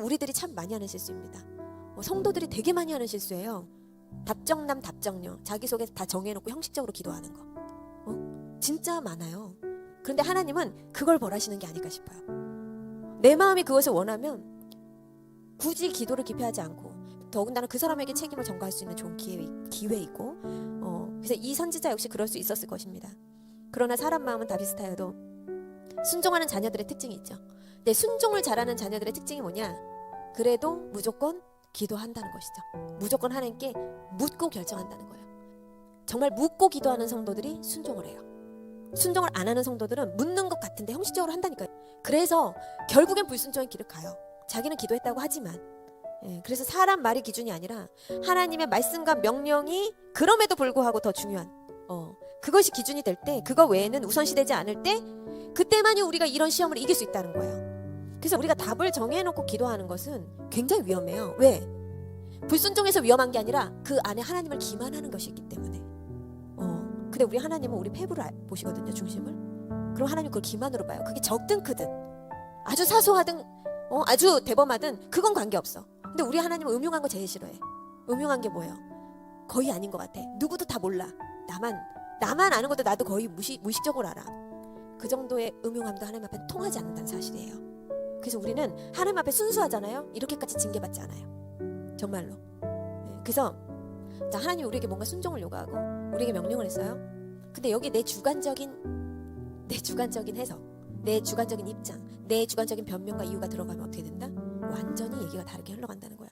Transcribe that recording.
우리들이 참 많이 하는 실수입니다. 어, 성도들이 되게 많이 하는 실수예요. 답정남 답정녀 자기소개 다 정해놓고 형식적으로 기도하는 거 어? 진짜 많아요. 그런데 하나님은 그걸 벌하시는 게 아닐까 싶어요. 내 마음이 그것을 원하면 굳이 기도를 깊이 하지 않고 더군다나 그 사람에게 책임을 전가할 수 있는 좋은 기회, 기회이고 어, 그래서 이 선지자 역시 그럴 수 있었을 것입니다. 그러나 사람 마음은 다 비슷하여도 순종하는 자녀들의 특징이 있죠. 근데 순종을 잘하는 자녀들의 특징이 뭐냐? 그래도 무조건 기도한다는 것이죠. 무조건 하나님께 묻고 결정한다는 거예요. 정말 묻고 기도하는 성도들이 순종을 해요. 순종을 안 하는 성도들은 묻는 것 같은데 형식적으로 한다니까요. 그래서 결국엔 불순종의 길을 가요. 자기는 기도했다고 하지만. 예, 그래서 사람 말이 기준이 아니라 하나님의 말씀과 명령이 그럼에도 불구하고 더 중요한 어, 그것이 기준이 될 때 그거 외에는 우선시되지 않을 때 그때만이 우리가 이런 시험을 이길 수 있다는 거예요. 그래서 우리가 답을 정해놓고 기도하는 것은 굉장히 위험해요. 왜? 불순종해서 위험한 게 아니라 그 안에 하나님을 기만하는 것이 있기 때문에. 어, 근데 우리 하나님은 우리 폐부를 알- 보시거든요, 중심을. 그럼 하나님 그걸 기만으로 봐요. 그게 적든 크든 아주 사소하든 어, 아주 대범하든 그건 관계 없어. 근데 우리 하나님은 음흉한 거 제일 싫어해. 음흉한 게 뭐예요? 거의 아닌 것 같아. 누구도 다 몰라. 나만 나만 아는 것도 나도 거의 무시, 무의식적으로 알아. 그 정도의 음흉함도 하나님 앞에 통하지 않는다는 사실이에요. 그래서 우리는 하나님 앞에 순수하잖아요. 이렇게까지 징계받지 않아요. 정말로. 네, 그래서 자, 하나님 우리에게 뭔가 순종을 요구하고 우리에게 명령을 했어요. 근데 여기 내 주관적인 내 주관적인 해석, 내 주관적인 입장, 내 주관적인 변명과 이유가 들어가면 어떻게 된다? 완전히 얘기가 다르게 흘러간다는 거야.